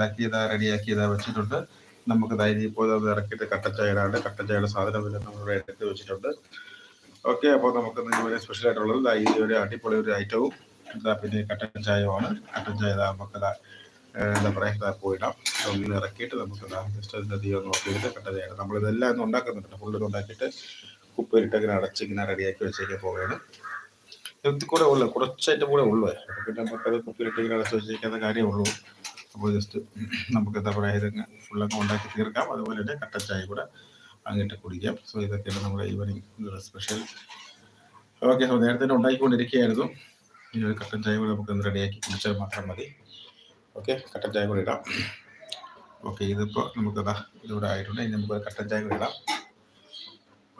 ഉണ്ടാക്കി റെഡിയാക്കിയത് വെച്ചിട്ടുണ്ട്. നമുക്ക് ധൈര്യം ഇപ്പോൾ അത് ഇറക്കിയിട്ട് കട്ടച്ചായയുടെ കട്ടച്ചായയുടെ സാധനം എല്ലാം നമ്മൾ എടുത്ത് വെച്ചിട്ടുണ്ട്. ഓക്കെ അപ്പോൾ നമുക്ക് ഇതുവരെ സ്പെഷ്യൽ ആയിട്ടുള്ളത് ഈ ഒരു അടിപൊളി ഒരു ഐറ്റവും എന്താ പിന്നെ കട്ടൻ ചായയുമാണ്. കട്ടൻ ചായ നമുക്ക് എന്താ പറയുക പോയിടാം ഒന്ന് ഇറക്കിയിട്ട് നമുക്ക് ജസ്റ്റ് അതിന്റെ തീ നോക്കിയിട്ട് കട്ടൻ ചായ നമ്മൾ ഇതെല്ലാം ഒന്ന് ഉണ്ടാക്കുന്നുണ്ട്. ഫുള്ള് ഉണ്ടാക്കിയിട്ട് ഉപ്പിലിട്ട് ഇങ്ങനെ അടച്ച് ഇങ്ങനെ റെഡിയാക്കി വെച്ചേക്ക് പോവുകയാണ്. ഇത് കൂടെ ഉള്ളു കുറച്ചായിട്ട് കൂടെ ഉള്ളു. പിന്നെ നമുക്കത് കുപ്പിയിലിട്ട് ഇങ്ങനെ അടച്ച് വെച്ചേക്കുന്ന കാര്യമുള്ളൂ അപ്പോൾ ജസ്റ്റ് നമുക്ക് എന്താ പറയുക ഇതങ്ങ് ഫുള്ളങ്ങ് ഉണ്ടാക്കി തീർക്കാം. അതുപോലെ തന്നെ കട്ട ചായ കൂടെ അങ്ങിട്ട് കുടിക്കാം. സോ ഇതൊക്കെയാണ് നമ്മുടെ ഈവനിങ് സ്പെഷ്യൽ ഓക്കെ സോ നേരത്തെ തന്നെ ഉണ്ടാക്കിക്കൊണ്ടിരിക്കുകയായിരുന്നു ഈ ഒരു കട്ടൻ ചായ കൂടെ നമുക്ക് റെഡിയാക്കി കുടിച്ചാൽ മാത്രം മതി. ഓക്കെ കട്ടൻ ചായ കൂടെ ഇടാം. ഓക്കെ ഇതിപ്പോൾ നമുക്കതാ ഇതിവിടെ ആയിട്ടുണ്ട്. ഇനി നമുക്ക് കട്ടൻ ചായ കൂടെ ഇടാം.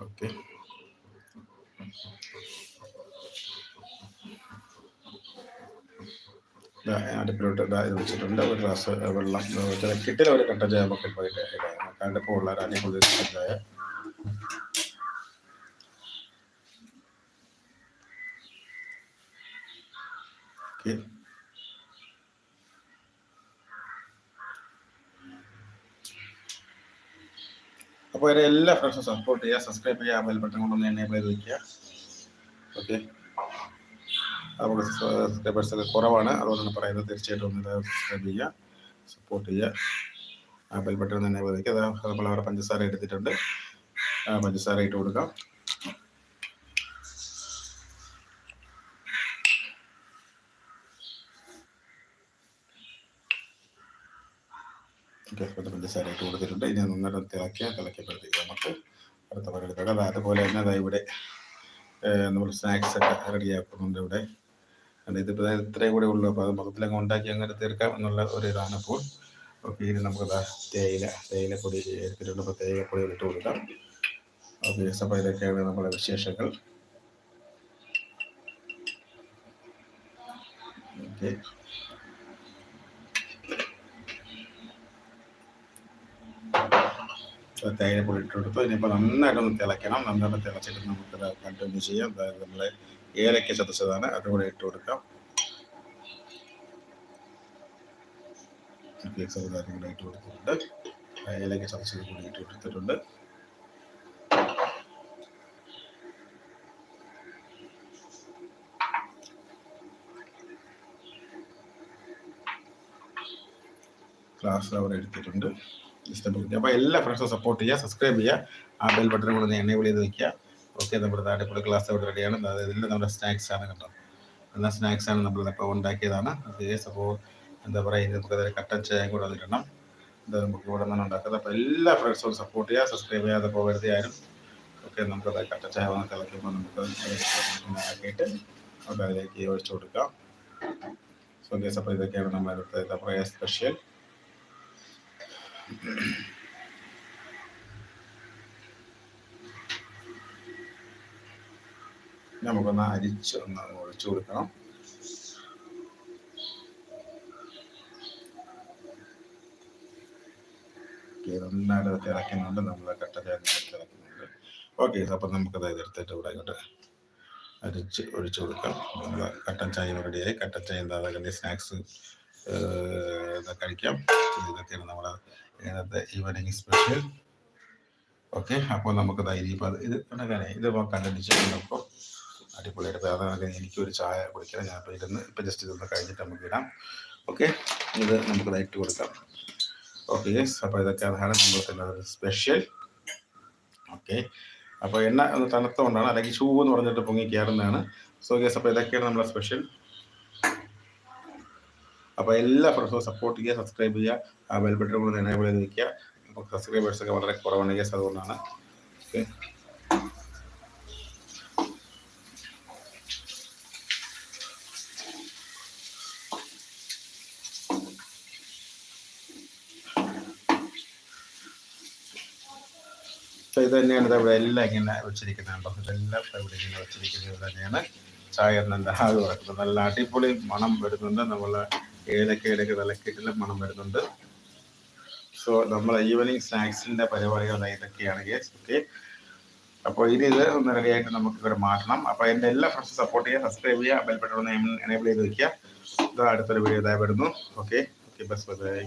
ഓക്കെ അടുപ്പിലോട്ട് ഇതാ വെച്ചിട്ടുണ്ട്. ഒരു ഗ്ലാസ് വെള്ളം കിട്ടില ഒരു കട്ട പോയിട്ട് ഇടാം കണ്ടപ്പോൾ ഉള്ള ഒരു കട്ടൻ ചായ അപ്പോൾ എല്ലാ ഫ്രണ്ട്സും സപ്പോർട്ട് ചെയ്യുക സബ്സ്ക്രൈബ് ചെയ്യുക ബെൽ ബട്ടൺ കൊണ്ടൊന്ന് എനേബിൾ ചെയ്ത് വയ്ക്കുക ഓക്കെ നമുക്ക് സബ്സ്ക്രൈബേഴ്സ് ഒക്കെ കുറവാണ്. അതുകൊണ്ടാണ് പറയുന്നത് തീർച്ചയായിട്ടും ഒന്ന് സബ്സ്ക്രൈബ് ചെയ്യുക സപ്പോർട്ട് ചെയ്യുക. ആ ബെൽ ബട്ടൺ തന്നെ വയ്ക്കുക അത് നമ്മൾ അവിടെ പഞ്ചസാര എടുത്തിട്ടുണ്ട്. പഞ്ചസാര ഇട്ട് കൊടുക്കാം. അപ്പോൾ പഞ്ചസാര ഇട്ട് കൊടുത്തിട്ടുണ്ട്. ഇനി നന്നായിട്ട് തിളക്കിയ തിളക്കിയപ്പോഴത്തേക്ക് നമുക്ക് അടുത്ത പണി എടുക്കാം അതുപോലെ തന്നെ അതാ ഇവിടെ നമ്മൾ സ്നാക്സ് ഒക്കെ റെഡിയാക്കുന്നുണ്ട് ഇവിടെ. അത് ഇതിപ്പോൾ ഇത്രയും കൂടെ ഉള്ളൂ. അപ്പോൾ അത് മൊത്തത്തിലങ്ങ് ഉണ്ടാക്കി അങ്ങനെ തീർക്കാം എന്നുള്ള ഒരു ഇതാണ് അപ്പോൾ. ഓക്കെ ഇനി നമുക്ക് തേയില തേയിലപ്പൊടി എടുത്തിട്ടുണ്ട് അപ്പോൾ തേയിലപ്പൊടി ഇട്ട് കൊടുക്കാം. ഓക്കെ അപ്പോൾ ഇതൊക്കെയാണ് നമ്മുടെ വിശേഷങ്ങൾ. ഓക്കെ. തേയിലപ്പൊടി ഇട്ട് കൊടുത്തു ഇനിയിപ്പോൾ നന്നായിട്ടൊന്ന് തിളയ്ക്കണം. നന്നായിട്ട് തിളച്ചിട്ട് നമുക്കത് കണ്ടിന്യൂ ചെയ്യാം. അതായത് നമ്മൾ ഏലക്ക ചതച്ചതാണ്. അതുകൂടെ ഇട്ട് കൊടുക്കാം. സാധനം കൂടെ ഇട്ട് കൊടുത്തിട്ടുണ്ട്. ഏലക്ക ചതച്ചത് കൂടി ഇട്ട് കൊടുത്തിട്ടുണ്ട്. ക്ലാസ് അവിടെ എടുത്തിട്ടുണ്ട്. ഇഷ്ടപ്പെട്ടു അപ്പോൾ എല്ലാ ഫ്രണ്ട്സും സപ്പോർട്ട് ചെയ്യുക സബ്സ്ക്രൈബ് ചെയ്യുക ആ ബെൽ ബട്ടൺ കൂടെ എനേബിൾ ചെയ്ത് വെക്കുക. ഓക്കെ നമ്മുടെ താഴെക്കൂടെ ക്ലാസ് അവിടെ റെഡിയാണ് അതായത് ഇതിൽ നമ്മുടെ സ്നാക്സ് ആണ് കണ്ടോ എല്ലാ സ്നാക്സ് ആണ് നമ്മൾ ഇപ്പോൾ ഉണ്ടാക്കിയതാണ്. അപ്പോൾ എന്താ പറയുക നമുക്ക് അതിൽ കട്ടൻ ചായ കൂടെ അതിലിടണം ഇത് നമുക്ക് ഇവിടെ നിന്നാണ് ഉണ്ടാക്കുന്നത്. അപ്പോൾ എല്ലാ ഫ്രണ്ട്സും സപ്പോർട്ട് ചെയ്യുക സബ്സ്ക്രൈബ് ചെയ്യാതെ പോകരുത് ആരും. ഓക്കെ നമുക്കത് കട്ടൻ ചായ വന്ന് തിളയ്ക്കുമ്പോൾ നമുക്ക് ആക്കിയിട്ട് നമുക്ക് അതിലേക്ക് ഒഴിച്ചു കൊടുക്കാം. സോ ഗേസ് അപ്പോൾ ഇതൊക്കെയാണ് നമ്മുടെ അടുത്ത എന്താ പറയുക സ്പെഷ്യൽ നമുക്കൊന്ന് അരിച്ച് ഒന്ന് ഒഴിച്ചു കൊടുക്കണം. നന്നായിട്ട് നമ്മൾ കട്ട തിളയ്ക്കുന്നുണ്ട് ഓക്കെ അപ്പം നമുക്കത് എടുത്തിട്ട് ഇവിടെ ഇങ്ങോട്ട് അരിച്ച് ഒഴിച്ചു കൊടുക്കാം. നമ്മൾ കട്ടൻ ചായ റെഡിയായി കട്ടൻ ചായ എന്താ സ്നാക്സ് കഴിക്കാം. ഇതൊക്കെയാണ് നമ്മുടെ ഇന്നത്തെ ഈവനിങ് സ്പെഷ്യൽ ഓക്കെ അപ്പോൾ നമുക്ക് ധൈര്യം ഇപ്പം ഇത് കണക്കാനെ ഇത് കണ്ടു ചെയ്യുമ്പോൾ അടിപൊളിയായിട്ട് അതാണ് എനിക്കൊരു ചായ കുടിക്കണം. ഞാൻ ഇപ്പോൾ ഇരുന്ന് ഇപ്പം ജസ്റ്റ് ഇതൊന്ന് കഴിഞ്ഞിട്ട് നമുക്ക് ഇടാം. ഓക്കെ ഇത് നമുക്ക് ലൈറ്റ് കൊടുക്കാം. ഓക്കെ യെസ് അപ്പോൾ ഇതൊക്കെ അതാണ് നമുക്ക് സ്പെഷ്യൽ ഓക്കെ അപ്പോൾ എണ്ണ ഒന്ന് തണുത്തുകൊണ്ടാണ് അല്ലെങ്കിൽ ഷൂ എന്ന് പറഞ്ഞിട്ട് പൊങ്ങി കയറുന്നതാണ് സോ യെസ് അപ്പോൾ ഇതൊക്കെയാണ് നമ്മളെ സ്പെഷ്യൽ അപ്പോൾ എല്ലാ ഫ്രണ്ട്സും സപ്പോർട്ട് ചെയ്യുക സബ്സ്ക്രൈബ് ചെയ്യുക ബെൽ ബട്ടൺ കൂടെ എനേബിൾ ചെയ്ത് വെക്കുക അപ്പോൾ സബ്സ്ക്രൈബേഴ്സ് ഒക്കെ വളരെ കുറവാണ് യെസ് അതുകൊണ്ടാണ്. ഓക്കെ ഇത് തന്നെയാണ് ഇവിടെ എല്ലാം ഇങ്ങനെ വെച്ചിരിക്കുന്നത് ഇതെല്ലാം ഇവിടെ ഇങ്ങനെ വെച്ചിരിക്കുന്നത് തന്നെയാണ്. ചായ നല്ല ഹാഗ് കിടക്കുന്നത് നല്ല അടിപൊളി മണം വരുന്നുണ്ട്. നമ്മൾ ഏലക്കയിലൊക്കെ വിലക്കിട്ടിലും മണം വരുന്നുണ്ട്. സോ നമ്മൾ ഈവനിങ് സ്നാക്സിന്റെ പരിപാടികൾ ഇതൊക്കെയാണ് ഗേസ് ഓക്കെ അപ്പോൾ ഇനി ഇത് ഒന്ന് റെഡിയായിട്ട് നമുക്ക് ഇവിടെ മാറ്റണം. അപ്പോൾ എന്റെ എല്ലാ ഫ്രണ്ട്സും സപ്പോർട്ട് ചെയ്യുക സബ്സ്ക്രൈബ് ചെയ്യുക ബെൽ ബട്ടൺ ഒന്ന് എനേബിൾ ചെയ്ത് വെക്കുക. ഇത് അടുത്തൊരു വീഡിയോ ഇതായി വരുന്നു. Okay okay bus by